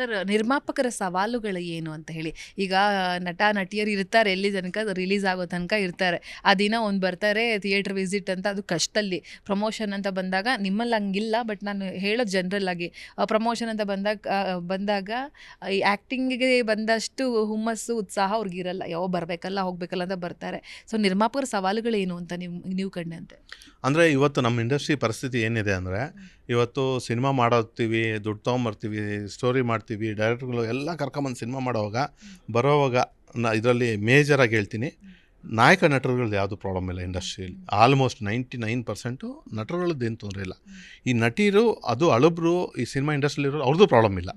Sir ನಿರ್ಮಾಪಕರ ಸವಾಲುಗಳು ಏನು ಅಂತ ಹೇಳಿ. ಈಗ ನಟ ನಟಿಯರು ಇರ್ತಾರೆ ಎಲ್ಲಿ ತನಕ ರಿಲೀಸ್ ಆಗೋ ತನಕ ಇರ್ತಾರೆ. ಆ ದಿನ ಒಂದು ಬರ್ತಾರೆ ಥಿಯೇಟ್ರ್ ವಿಸಿಟ್ ಅಂತ ಅದು ಕಷ್ಟದಲ್ಲಿ. ಪ್ರಮೋಷನ್ ಅಂತ ಬಂದಾಗ ನಿಮ್ಮಲ್ಲಿ ಹಂಗಿಲ್ಲ ಬಟ್ ನಾನು ಹೇಳೋದು ಜನರಲ್ ಆಗಿ ಪ್ರಮೋಷನ್ ಅಂತ ಬಂದಾಗ ಬಂದಾಗ ಈ ಆ್ಯಕ್ಟಿಂಗಿಗೆ ಬಂದಷ್ಟು ಹುಮ್ಮಸ್ಸು ಉತ್ಸಾಹ ಅವ್ರಿಗಿರಲ್ಲ ಯಾವ ಬರಬೇಕಲ್ಲ ಹೋಗ್ಬೇಕಲ್ಲ ಅಂತ ಬರ್ತಾರೆ. ಸೊ ನಿರ್ಮಾಪಕರ ಸವಾಲುಗಳೇನು ಅಂತ ನೀವು ನೀವು ಕಂಡಂತೆ? ಅಂದರೆ ಇವತ್ತು ನಮ್ಮ ಇಂಡಸ್ಟ್ರಿ ಪರಿಸ್ಥಿತಿ ಏನಿದೆ ಅಂದರೆ ಇವತ್ತು ಸಿನಿಮಾ ಮಾಡೋತ್ತೀವಿ ದುಡ್ಡು ತೊಗೊಂಬರ್ತೀವಿ ಸ್ಟೋರಿ ಮಾಡ್ತೀವಿ ಡೈರೆಕ್ಟ್ರುಗಳು ಎಲ್ಲ ಕರ್ಕೊಂಬಂದು ಸಿನಿಮಾ ಮಾಡೋವಾಗ, ಬರೋವಾಗ ನಾ ಇದರಲ್ಲಿ ಮೇಜರಾಗಿ ಹೇಳ್ತೀನಿ. ನಾಯಕ ನಟರುಗಳದ್ದು ಯಾವುದು ಪ್ರಾಬ್ಲಮ್ ಇಲ್ಲ ಇಂಡಸ್ಟ್ರಿಯಲ್ಲಿ ಆಲ್ಮೋಸ್ಟ್ ನೈಂಟಿ ನೈನ್ ಪರ್ಸೆಂಟು ನಟರುಗಳದ್ದು ಏನು ತೊಂದರೆ ಇಲ್ಲ. ಈ ನಟಿರು, ಅದು ಅಳಬ್ರು, ಈ ಸಿನಿಮಾ ಇಂಡಸ್ಟ್ರಿಲಿರೋ ಅವ್ರದ್ದು ಪ್ರಾಬ್ಲಮ್ ಇಲ್ಲ.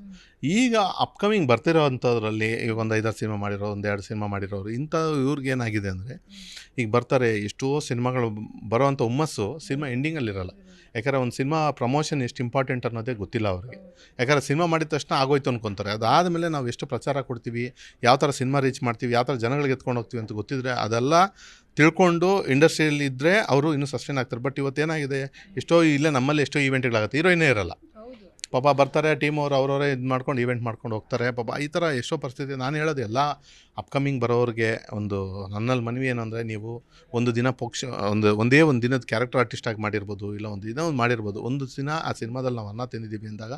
ಈಗ ಅಪ್ಕಮಿಂಗ್ ಬರ್ತಿರೋ ಅಂಥದ್ರಲ್ಲಿ ಈಗ ಒಂದು ಐದಾರು ಸಿನಿಮಾ ಮಾಡಿರೋ, ಒಂದು ಎರಡು ಸಿನಿಮಾ ಮಾಡಿರೋರು ಇಂಥ ಇವ್ರಿಗೆ ಏನಾಗಿದೆ ಅಂದರೆ, ಈಗ ಬರ್ತಾರೆ, ಎಷ್ಟೋ ಸಿನಿಮಾಗಳು ಬರೋವಂಥ ಹುಮ್ಮಸ್ಸು ಸಿನಿಮಾ ಎಂಡಿಂಗಲ್ಲಿರಲ್ಲ ಯಾಕಂದರೆ ಒಂದು ಸಿನಿಮಾ ಪ್ರಮೋಷನ್ ಎಷ್ಟು ಇಂಪಾರ್ಟೆಂಟ್ ಅನ್ನೋದೇ ಗೊತ್ತಿಲ್ಲ ಅವ್ರಿಗೆ. ಯಾಕಂದರೆ ಸಿನಿಮಾ ಮಾಡಿದ ತಕ್ಷಣ ಆಗೋಯ್ತು ಅನ್ಕೊತಾರೆ. ಅದಾದಮೇಲೆ ನಾವು ಎಷ್ಟು ಪ್ರಚಾರ ಕೊಡ್ತೀವಿ, ಯಾವ ಥರ ಸಿನಿಮಾ ರೀಚ್ ಮಾಡ್ತೀವಿ, ಯಾವ ಥರ ಜನಗಳಿಗೆ ಎತ್ಕೊಂಡು ಹೋಗ್ತೀವಿ ಅಂತ ಗೊತ್ತಿದ್ರೆ ಅದೆಲ್ಲ ತಿಳ್ಕೊಂಡು ಇಂಡಸ್ಟ್ರಿಯಲ್ಲಿ ಇದ್ದರೆ ಅವರು ಇನ್ನೂ ಸಸ್ಟೈನ್ ಆಗ್ತಾರೆ. ಬಟ್ ಇವತ್ತೇನಾಗಿದೆ? ಎಷ್ಟೋ ಇಲ್ಲೇ ನಮ್ಮಲ್ಲಿ ಎಷ್ಟೋ ಈವೆಂಟ್ಗಳಾಗುತ್ತೆ ಹೀರೋಯಿನೇ ಇರಲ್ಲ. ಪಾಪ ಬರ್ತಾರೆ ಟೀಮ್ ಅವ್ರು ಅವರವರೇ ಇದು ಮಾಡ್ಕೊಂಡು ಈವೆಂಟ್ ಮಾಡ್ಕೊಂಡು ಹೋಗ್ತಾರೆ. ಪಾಪ ಈ ಥರ ಎಷ್ಟೋ ಪರಿಸ್ಥಿತಿ. ನಾನು ಹೇಳೋದು ಎಲ್ಲ ಅಪ್ಕಮಿಂಗ್ ಬರೋರಿಗೆ ಒಂದು ನನ್ನಲ್ಲಿ ಮನವಿ ಏನಂದರೆ ನೀವು ಒಂದು ದಿನ ಪಕ್ಷ, ಒಂದು, ಒಂದೇ ಒಂದು ದಿನದ ಕ್ಯಾರೆಕ್ಟರ್ ಆರ್ಟಿಸ್ಟಾಗಿ ಮಾಡಿರ್ಬೋದು, ಇಲ್ಲ ಒಂದು ದಿನ ಒಂದು ಮಾಡಿರ್ಬೋದು. ಒಂದು ದಿನ ಆ ಸಿನಿಮಾದಲ್ಲಿ ನಾವು ಅನ್ನ ತಿಂದಿದ್ದೀವಿ ಅಂದಾಗ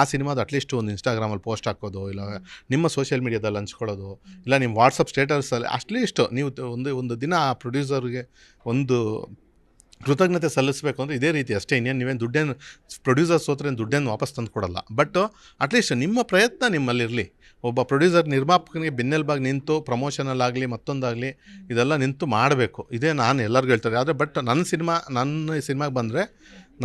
ಆ ಸಿನಿಮಾದ ಅಟ್ಲೀಸ್ಟ್ ಒಂದು ಇನ್ಸ್ಟಾಗ್ರಾಮಲ್ಲಿ ಪೋಸ್ಟ್ ಹಾಕೋದು, ಇಲ್ಲ ನಿಮ್ಮ ಸೋಷಿಯಲ್ ಮೀಡಿಯಾದಲ್ಲಿ ಹಂಚ್ಕೊಳ್ಳೋದು, ಇಲ್ಲ ನಿಮ್ಮ ವಾಟ್ಸಪ್ ಸ್ಟೇಟಸಲ್ಲಿ ಅಟ್ಲೀಸ್ಟ್ ನೀವು ಒಂದು ಒಂದು ದಿನ ಆ ಪ್ರೊಡ್ಯೂಸರ್ಗೆ ಒಂದು ಕೃತಜ್ಞತೆ ಸಲ್ಲಿಸಬೇಕು ಅಂದರೆ ಇದೇ ರೀತಿ ಅಷ್ಟೇ. ಇನ್ನೇನು ನೀವೇನು ದುಡ್ಡೇನು ಪ್ರೊಡ್ಯೂಸರ್ಸ್ ಹೋದ್ರೆ ದುಡ್ಡೇನು ವಾಪಸ್ ತಂದು ಕೊಡಲ್ಲ. ಬಟ್ ಅಟ್ಲೀಸ್ಟ್ ನಿಮ್ಮ ಪ್ರಯತ್ನ ನಿಮ್ಮಲ್ಲಿರಲಿ. ಒಬ್ಬ ಪ್ರೊಡ್ಯೂಸರ್ ನಿರ್ಮಾಪಕನಿಗೆ ಬೆನ್ನೆಲುಬಾಗಿ ನಿಂತು ಪ್ರಮೋಷನಲ್ಲಾಗಲಿ ಮತ್ತೊಂದಾಗಲಿ ಇದೆಲ್ಲ ನಿಂತು ಮಾಡಬೇಕು. ಇದೇ ನಾನು ಎಲ್ಲರಿಗೂ ಹೇಳ್ತಾರೆ. ಆದರೆ ಬಟ್ ನನ್ನ ಸಿನಿಮಾ ನನ್ನ ಸಿನಿಮಾಗೆ ಬಂದರೆ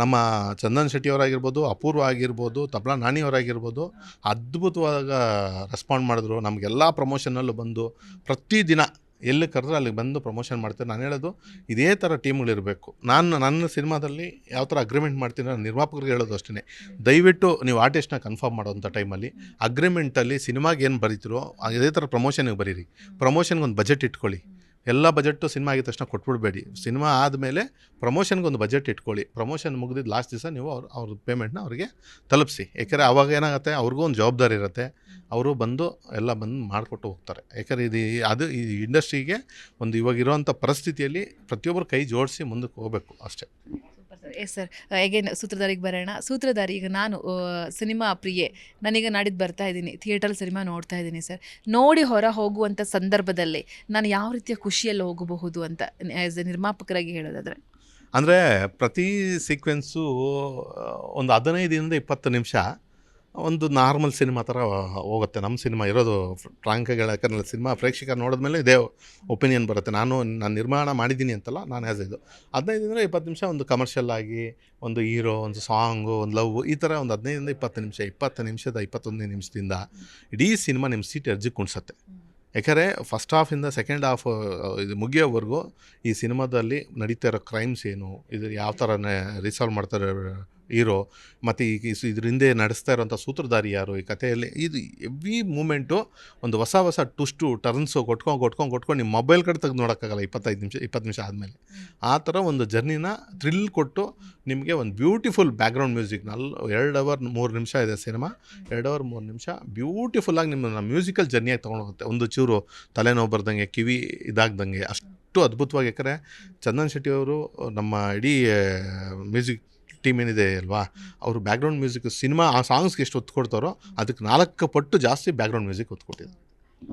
ನಮ್ಮ ಚಂದನ್ ಶೆಟ್ಟಿಯವರಾಗಿರ್ಬೋದು, ಅಪೂರ್ವ ಆಗಿರ್ಬೋದು, ತಬ್ಲಾ ನಾಣಿಯವರಾಗಿರ್ಬೋದು ಅದ್ಭುತವಾಗ ರೆಸ್ಪಾಂಡ್ ಮಾಡಿದ್ರು. ನಮಗೆಲ್ಲ ಪ್ರಮೋಷನಲ್ಲೂ ಬಂದು ಪ್ರತಿದಿನ ಎಲ್ಲಿ ಕರೆದ್ರೆ ಅಲ್ಲಿಗೆ ಬಂದು ಪ್ರಮೋಷನ್ ಮಾಡ್ತಾರೆ ನಾನು ಹೇಳೋದು, ಇದೇ ಥರ ಟೀಮ್ಗಳಿರಬೇಕು ನಾನು ನನ್ನ ಸಿನಿಮಾದಲ್ಲಿ ಯಾವ ಥರ ಅಗ್ರಿಮೆಂಟ್ ಮಾಡ್ತೀನಿ ನಾನು ನಿರ್ಮಾಪಕರಿಗೆ ಹೇಳೋದು ಅಷ್ಟೇ ದಯವಿಟ್ಟು ನೀವು ಆರ್ಟಿಸ್ಟ್ನ ಕನ್ಫರ್ಮ್ ಮಾಡೋಂಥ ಟೈಮಲ್ಲಿ ಅಗ್ರಿಮೆಂಟಲ್ಲಿ ಸಿನಿಮಾಗೆ ಏನು ಬರೀತಿರೋ ಅದೇ ಥರ ಪ್ರಮೋಷನ್ಗೆ ಬರೀರಿ. ಪ್ರಮೋಷನ್ಗೆ ಒಂದು ಬಜೆಟ್ ಇಟ್ಕೊಳ್ಳಿ. ಎಲ್ಲ ಬಜೆಟ್ ಸಿನಿಮಾ ಆಗಿದ ತಕ್ಷಣ ಕೊಟ್ಬಿಡ್ಬೇಡಿ. ಸಿನಿಮಾ ಆದಮೇಲೆ ಪ್ರಮೋಷನ್ಗೆ ಒಂದು ಬಜೆಟ್ ಇಟ್ಕೊಳ್ಳಿ. ಪ್ರಮೋಷನ್ ಮುಗಿದಿದ್ದು ಲಾಸ್ಟ್ ದಿವಸ ನೀವು ಅವ್ರು, ಅವ್ರ ಪೇಮೆಂಟ್ನ ಅವರಿಗೆ ತಲುಪಿಸಿ. ಏಕೆಂದರೆ ಅವಾಗ ಏನಾಗುತ್ತೆ, ಅವ್ರಿಗೂ ಒಂದು ಜವಾಬ್ದಾರಿ ಇರುತ್ತೆ. ಅವರು ಬಂದು ಎಲ್ಲ ಬಂದು ಮಾಡಿಕೊಟ್ಟು ಹೋಗ್ತಾರೆ. ಯಾಕಂದರೆ ಇದು ಅದು ಈ ಇಂಡಸ್ಟ್ರಿಗೆ ಒಂದು ಇವಾಗಿರುವಂಥ ಪರಿಸ್ಥಿತಿಯಲ್ಲಿ ಪ್ರತಿಯೊಬ್ಬರು ಕೈ ಜೋಡಿಸಿ ಮುಂದಕ್ಕೆ ಹೋಗಬೇಕು ಅಷ್ಟೇ. ಎಸ್ ಸರ್ ಹೇಗೇನು ಸೂತ್ರಧಾರಿಗೆ ಬರೋಣ? ಸೂತ್ರಧಾರಿ, ಈಗ ನಾನು ಸಿನಿಮಾ ಪ್ರಿಯೆ. ನಾನೀಗ ನಾಡಿದ್ದು ಬರ್ತಾ ಇದ್ದೀನಿ. ಥಿಯೇಟರ್ ಸಿನಿಮಾ ನೋಡ್ತಾ ಇದ್ದೀನಿ ಸರ್. ನೋಡಿ ಹೊರ ಹೋಗುವಂಥ ಸಂದರ್ಭದಲ್ಲಿ ನಾನು ಯಾವ ರೀತಿಯ ಖುಷಿಯಲ್ಲಿ ಹೋಗಬಹುದು ಅಂತ ಆ್ಯಸ್ ಎ ನಿರ್ಮಾಪಕರಾಗಿ ಹೇಳೋದಾದರೆ? ಅಂದರೆ ಪ್ರತಿ ಸೀಕ್ವೆನ್ಸು ಒಂದು ಹದಿನೈದರಿಂದ ಇಪ್ಪತ್ತು ನಿಮಿಷ ಒಂದು ನಾರ್ಮಲ್ ಸಿನಿಮಾ ಥರ ಹೋಗುತ್ತೆ. ನಮ್ಮ ಸಿನಿಮಾ ಇರೋದು ಪ್ರಾಂಕಗಳ ಯಾಕಂದರೆ ಸಿನಿಮಾ ನೋಡಿದ ನೋಡಿದ್ಮೇಲೆ ಇದೇ ಒಪಿನಿಯನ್ ಬರುತ್ತೆ. ನಾನು ನಾನು ನಿರ್ಮಾಣ ಮಾಡಿದ್ದೀನಿ ಅಂತಲ್ಲ, ನಾನು ಆ್ಯಸ್ ಇದು. ಹದಿನೈದರಿಂದ ಇಪ್ಪತ್ತು ನಿಮಿಷ ಒಂದು ಕಮರ್ಷಿಯಲ್ ಆಗಿ, ಒಂದು ಹೀರೋ, ಒಂದು ಸಾಂಗು ಒಂದು ಲವ್ ಈ ಥರ ಒಂದು ಹದಿನೈದರಿಂದ ಇಪ್ಪತ್ತು ನಿಮಿಷ, ಇಪ್ಪತ್ತು ನಿಮಿಷದ ಇಪ್ಪತ್ತೊಂದನೇ ನಿಮಿಷದಿಂದ ಇಡೀ ಸಿನಿಮಾ ನಿಮ್ಮ ಸೀಟ್ ಅರ್ಜಿ ಕುಣಿಸುತ್ತೆ ಯಾಕಂದರೆ ಫಸ್ಟ್ ಹಾಫಿಂದ ಸೆಕೆಂಡ್ ಹಾಫ್ ಇದು ಮುಗಿಯೋವರೆಗೂ ಈ ಸಿನಿಮಾದಲ್ಲಿ ನಡೀತಾ ಇರೋ ಕ್ರೈಮ್ಸ್ ಏನು, ಇದು ಯಾವ ಥರನೇ ರಿಸಾಲ್ವ್ ಮಾಡ್ತಾರೆ ಹೀರೋ ಮತ್ತು ಈ ಇದರಿಂದ ಇದ್ರ ಹಿಂದೆ ನಡೆಸ್ತಾ ಇರೋಂಥ ಸೂತ್ರಧಾರಿ ಯಾರು ಈ ಕಥೆಯಲ್ಲಿ ಇದು ಎವ್ರಿ ಮೂಮೆಂಟು ಒಂದು ಹೊಸ ಹೊಸ ಟುಸ್ಟು ಟರ್ನ್ಸು ಕೊಟ್ಕೊಂಡು ಕೊಟ್ಕೊಂಡು ಕೊಟ್ಕೊಂಡು ನಿಮ್ಮ ಮೊಬೈಲ್ ಕಡೆ ತೆಗೆದು ನೋಡೋಕ್ಕಾಗಲ್ಲ ಇಪ್ಪತ್ತೈದು ನಿಮಿಷ ಇಪ್ಪತ್ತು ನಿಮಿಷ ಆದಮೇಲೆ. ಆ ಥರ ಒಂದು ಜರ್ನಿನ ಥ್ರಿಲ್ ಕೊಟ್ಟು ನಿಮಗೆ ಒಂದು ಬ್ಯೂಟಿಫುಲ್ ಬ್ಯಾಕ್ಗ್ರೌಂಡ್ ಮ್ಯೂಸಿಕ್ ನಲ್ ಎರಡು ಅವರ್ ಮೂರು ನಿಮಿಷ ಇದೆ ಸಿನಿಮಾ ಎರಡು ಅವರ್ ಮೂರು ನಿಮಿಷ ಬ್ಯೂಟಿಫುಲ್ಲಾಗಿ ನಿಮ್ಮನ್ನು ಮ್ಯೂಸಿಕಲ್ ಜರ್ನಿಯಾಗಿ ತೊಗೊಂಡು ಹೋಗುತ್ತೆ. ಒಂದು ಚೂರು ತಲೆನೋವು ಬರ್ದಂಗೆ ಕಿವಿ ಇದಾಗ್ದಂಗೆ ಅಷ್ಟು ಅದ್ಭುತವಾಗಿ ಯಾಕಂದರೆ ಚಂದನ್ ಶೆಟ್ಟಿ ಅವರು ನಮ್ಮ ಇಡೀ ಮ್ಯೂಸಿಕ್ ಟೀಮ್ ಏನಿದೆ ಅಲ್ವಾ? ಅವರು ಬ್ಯಾಕ್ಗ್ರೌಂಡ್ ಮ್ಯೂಸಿಕ್ ಸಿನಿಮಾ ಆ ಸಾಂಗ್ಸ್ಗೆ ಎಷ್ಟು ಒತ್ತು ಕೊಡ್ತಾರೋ ಅದಕ್ಕೆ ನಾಲ್ಕು ಪಟ್ಟು ಜಾಸ್ತಿ ಬ್ಯಾಕ್ಗ್ರೌಂಡ್ ಮ್ಯೂಸಿಕ್ ಒತ್ತು ಕೊಟ್ಟಿದ್ದಾರೆ.